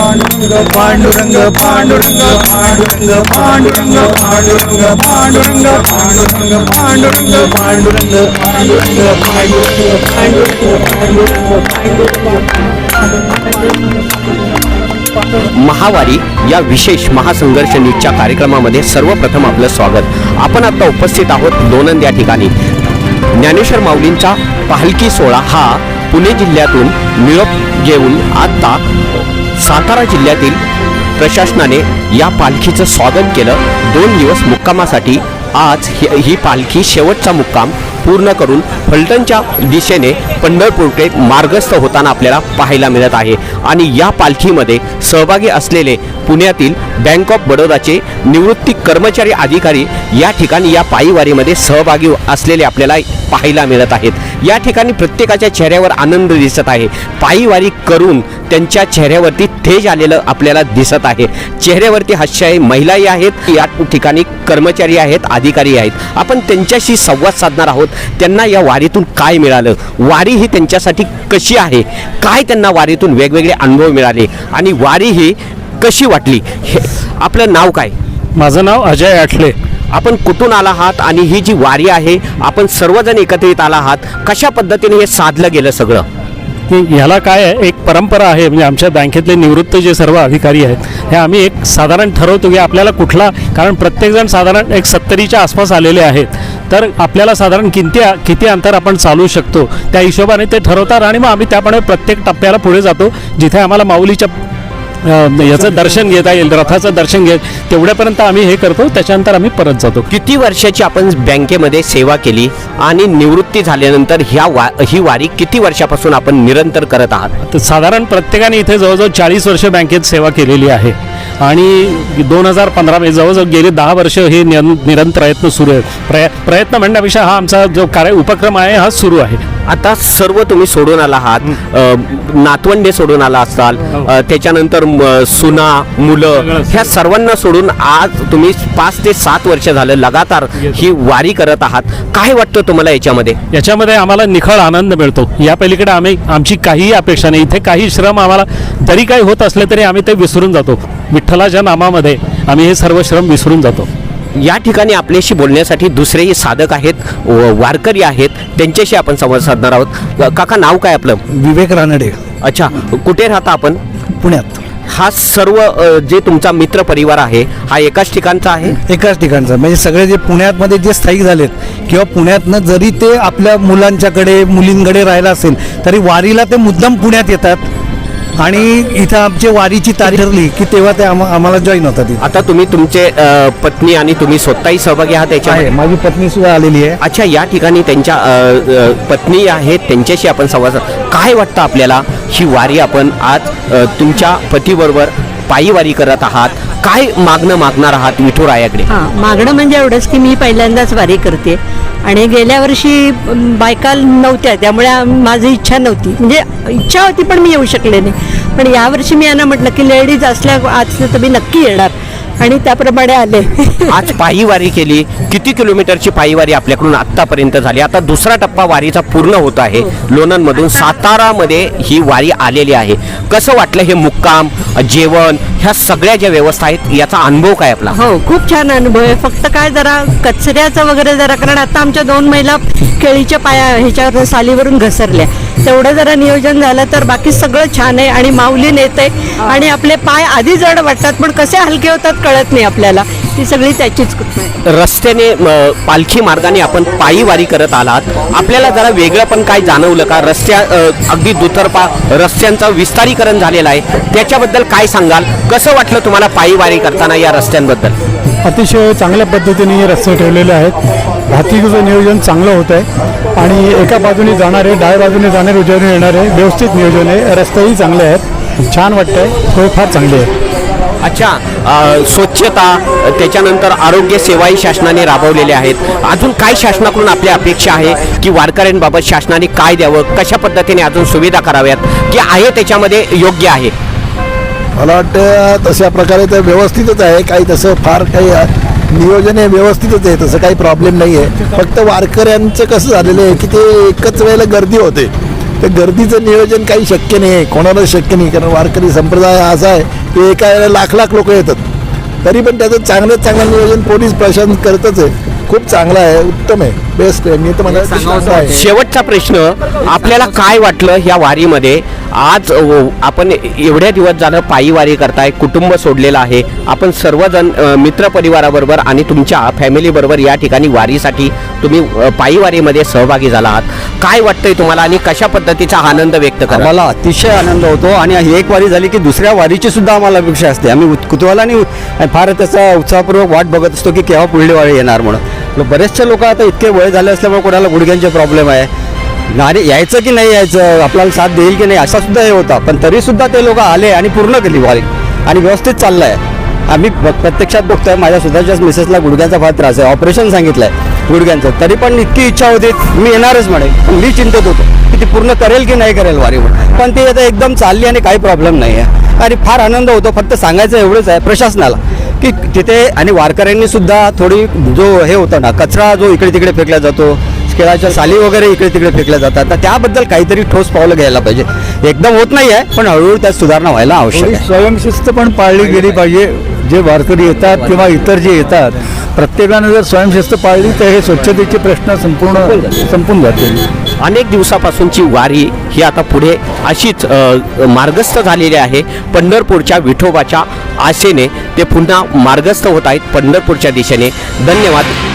पांडुरंग पांडुरंग पांडुरंग पांडुरंग पांडुरंग पांडुरंग पांडुरंग पांडुरंग पांडुरंग पांडुरंग महावारी या विशेष महासंघर्ष न्यूजच्या कार्यक्रमामध्ये सर्वप्रथम आपलं स्वागत आपण आता उपस्थित आहोत दोनंद या ठिकाणी ज्ञानेश्वर माऊलींचा पालखी सोहळा हा पुणे जिल्ह्यातून निरोप घेऊन आता सातारा जिल्ह्यातील प्रशासनाने या पालखीचं स्वागत केलं. दोन दिवस मुक्कामासाठी आज ही ही पालखी शेवटचा मुक्काम पूर्ण करून फलटणच्या दिशेने पंढरपूरकडे मार्गस्थ होताना आपल्याला पाहायला मिळत आहे. आणि या पालखीमध्ये सहभागी असलेले पुण्यातील बँक ऑफ बडोदाचे निवृत्ती कर्मचारी अधिकारी या ठिकाणी या पायीवारीमध्ये सहभागी असलेले आपल्याला पाहायला मिळत आहेत. या ठिकाणी प्रत्येकाच्या चेहऱ्यावर आनंद दिसत आहे. पायीवारी करून त्यांच्या चेहऱ्यावरती तेज आलेलं आपल्याला दिसत आहे. चेहऱ्यावरती हास्य आहे महिलाही आहेत. या ठिकाणी कर्मचारी आहेत अधिकारी आहेत. आपण त्यांच्याशी संवाद साधणार आहोत. त्यांना या वारीतून काय मिळालं? वारी ही त्यांच्यासाठी कशी आहे? काय त्यांना वारीतून वेगवेगळे अनुभव मिळाले? आणि वारी ही कशी वाटली? हे आपलं नाव काय? माझं नाव अजय आठले. आपण कुठून आला आहात? आणि ही जी वारी आहे आपण सर्वजण एकत्रित आला आहात. कशा पद्धतीने हे साधलं गेलं सगळं? ह्याला काय आहे? एक परंपरा आहे म्हणजे आमच्या बँकेतले निवृत्त जे सर्व अधिकारी आहेत हे आम्ही एक साधारण ठरवतो की आपल्याला कुठला कारण प्रत्येकजण साधारण एक सत्तरीच्या आसपास आलेले आहेत. तर आपल्याला साधारण किती किती अंतर आपण चालू शकतो? त्या हिशोबाने ते ठरवतात आणि मग आम्ही त्याप्रमाणे प्रत्येक टप्प्याला पुढे जातो जिथे आम्हाला माऊलीच्या याचं दर्शन घेता येईल रथाचं दर्शन घेत तेवढ्यापर्यंत आम्ही हे करतो. त्याच्यानंतर आम्ही परत जातो. किती वर्षाची आपण बँकेमध्ये सेवा केली आणि निवृत्ती झाल्यानंतर ह्या वा ही वारी किती वर्षापासून आपण निरंतर करत आहात? तर साधारण प्रत्येकाने इथे जवळजवळ चाळीस वर्ष बँकेत सेवा केलेली आहे. आणि दोन हजार पंधरा जवळजवळ गेले दहा वर्ष हे निरं- निरंतर प्रयत्न सुरू आहेत. प्रय प्रयत्न म्हणण्यापेक्षा हा आमचा जो कार्य उपक्रम आहे हा सुरू आहे. आता सर्व तुम्ही सोडून आला आहात. नातवंडे सोडून आला असाल. अ, त्याच्यानंतर सुना मुलं. ह्या सर्वांना सोडून आज तुम्ही पाच ते सात वर्ष झालं लगातार ही वारी करत आहात. काय वाटतं तुम्हाला याच्यामध्ये? याच्यामध्ये आम्हाला निखळ आनंद मिळतो. या पलीकडे आम्ही आमची काहीही अपेक्षा नाही. इथे काही श्रम आम्हाला जरी काही होत असले तरी आम्ही ते विसरून जातो. विठ्ठलाच्या नामामध्ये आम्ही हे सर्व श्रम विसरून जातो. या ठिकाणी आपल्याशी बोलण्यासाठी दुसरेही साधक आहेत व- वारकरी आहेत त्यांच्याशी आपण संवाद साधणार आहोत. काका नाव काय आपलं? विवेक रानडे. अच्छा कुठे राहता आपण? पुण्यात. हा सर्व जे तुमचा मित्र परिवार आहे हा एकाच ठिकाणचा आहे? एकाच ठिकाणचं. म्हणजे सगळे जे पुण्यामध्ये जे स्थायिक झालेत किंवा पुण्यातनं जरी ते आपल्या मुलांच्याकडे मुलींकडे राहिला असेल तरी वारीला ते मुद्दाम पुण्यात येतात. आणि इथं आमची वारीची तारीख ठरली की तेव्हा ते आम्हा- आम्हाला जॉईन होतात इथं. आता तुम्ही तुमचे अ, पत्नी आणि तुम्ही स्वतःही सहभागी आहात आहे याच्यामध्ये माझी पत्नी सुद्धा आलेली आहे. अच्छा या ठिकाणी त्यांच्या अ, अ, पत्नी आहेत त्यांच्याशी आपण संवाद काय वाटतं आपल्याला? ही वारी आपण आज तुमच्या पतीबरोबर पायी वारी करत आहात. काय मागणं मागणार आहात विठुरायाकडे? हां मागणं म्हणजे एवढंच की मी पहिल्यांदाच वारी करते. आणि गेल्या वर्षी बायका नव्हत्या त्यामुळे माझी इच्छा नव्हती. म्हणजे इच्छा होती पण मी येऊ शकले नाही. पण यावर्षी मी यांना म्हटलं की लेडीज असल्या असलं तर मी नक्की येणार. आणि त्याप्रमाणे आले. आज पायी वारी केली. किती किलोमीटरची पायी वारी आपल्याकडून आतापर्यंत झाली? आता दुसरा टप्पा वारीचा पूर्ण होत आहे. लोणंदमधून सातारामध्ये ही वारी आलेली आहे. कसं वाटलं हे मुक्काम जेवण ह्या सगळ्या ज्या व्यवस्था आहेत याचा अनुभव काय आपला? हो खूप छान अनुभव आहे. फक्त काय जरा कचऱ्याचं वगैरे जरा कारण आता आमच्या दोन महिला केळीच्या पाया ह्याच्यावर सालीवरून घसरल्या. तेवढं जरा नियोजन झालं तर बाकी सगळं छान आहे आणि माऊली नेते आणि आपले पाय आधी जड वाटतात पण कसे हलके होतात कळत नाही आपल्याला. ती सगळी त्याचीच कृपा आहे. रस्त्याने पालखी मार्गाने आपण पायी वारी करत आलात. आपल्याला जरा वेगळं पण काय जाणवलं का? रस्त्या अगदी दुतर्फा रस्त्यांचं विस्तारीकरण झालेलं आहे. त्याच्याबद्दल काय सांगाल? कसं वाटलं तुम्हाला पायी वारी करताना या रस्त्यांबद्दल? अतिशय चांगल्या पद्धतीने हे रस्ते ठेवलेले आहेत. वाहतुकीचं नियोजन चांगलं होत आहे आणि एका बाजूने जाणारे डाव्या बाजूने जाणारे उजवीने येणारे व्यवस्थित नियोजन आहे. रस्तेही चांगले आहेत. छान वाटतंय. सोय फार चांगली आहे. अच्छा स्वच्छता त्याच्यानंतर आरोग्य सेवाही शासनाने राबवलेल्या आहेत. अजून काय शासनाकडून आपली अपेक्षा आहे की वारकऱ्यांबाबत शासनाने काय द्यावं? कशा पद्धतीने अजून सुविधा कराव्यात? की आहे त्याच्यामध्ये योग्य आहे? मला वाटतं तशा प्रकारे तर व्यवस्थितच आहे. काही तसं फार काही नियोजन हे व्यवस्थितच आहे तसं काही प्रॉब्लेम नाही आहे फक्त वारकऱ्यांचं कसं झालेलं आहे की ते एकच वेळेला गर्दी होते. ते गर्दीचं नियोजन काही शक्य नाही आहे कोणालाच शक्य नाही कारण वारकरी संप्रदाय असा आहे की एका वेळेला लाख लाख लोक येतात. तरी पण त्याचं चांगल्यात चांगलं नियोजन पोलीस प्रशासन करतच आहे. खूप चांगला आहे उत्तम आहे बेस्ट आहे. मी तर मला चांगलं शेवटचा प्रश्न आपल्याला काय वाटलं ह्या वारीमध्ये? आज हो, आपण एवढ्या दिवस झालं पायीवारी करताय कुटुंब सोडलेलं आहे. आपण सर्वजण मित्रपरिवाराबरोबर मित्र परिवाराबरोबर आणि तुमच्या फॅमिलीबरोबर या ठिकाणी वारीसाठी तुम्ही पायीवारीमध्ये सहभागी झाला आहात. काय वाटतंय तुम्हाला आणि कशा पद्धतीचा आनंद व्यक्त करा? मला अतिशय आनंद होतो आणि एक वारी झाली की दुसऱ्या वारीची सुद्धा आम्हाला अपेक्षा असते. आम्ही उत- कुतूहलाने फार त्याचा उत्साहपूर्वक वाट बघत असतो की केव्हा पुढली वारी येणार म्हणून. बरेचसे लोक आता इतके वय झाले असल्यामुळे कोणाला गुडघ्यांचे प्रॉब्लेम आहे. नारे यायचं की नाही यायचं? आपल्याला साथ देईल की नाही? असा सुद्धा हे होता. पण तरी सुद्धा ते लोक आले आणि पूर्ण केली वारी आणि व्यवस्थित चाललं आहे आम्ही प्रत्यक्षात बघतोय माझ्या स्वतःच्याच मिसेसला गुडघ्याचा फार त्रास आहे. ऑपरेशन सांगितलं आहे गुडघ्यांचं. तरी पण इतकी इच्छा होती. मी येणारच म्हणे. पण मी चिंतत होतो की ती पूर्ण करेल की नाही करेल वारी म्हणून. पण ती आता एकदम चालली आणि काही प्रॉब्लेम नाही आहे. आणि फार आनंद होतो. फक्त सांगायचं एवढंच आहे प्रशासनाला की तिथे आणि वारकऱ्यांनी सुद्धा थोडी जो हे होतं ना कचरा जो इकडे तिकडे फेकला जातो खेळाच्या साली वगैरे इकडे तिकडे फेकल्या जातात. तर त्याबद्दल काहीतरी ठोस पावलं घ्यायला पाहिजे. एकदम होत नाही आहे पण हळूहळू त्यात सुधारणा व्हायला आवश्यक आहे. स्वयंशिस्त पण पाळली गेली पाहिजे. जे वारकरी येतात किंवा इतर जे येतात प्रत्येकानं जर स्वयंशिस्त पाळली तर हे स्वच्छतेचे प्रश्न संपूर्ण संपून जातील. अनेक दिवसापासूनची वारी ही आता पुढे अशीच मार्गस्थ झालेली आहे. पंढरपूरच्या विठोबाच्या आशेने ते पुन्हा मार्गस्थ होत आहेत पंढरपूरच्या दिशेने. धन्यवाद.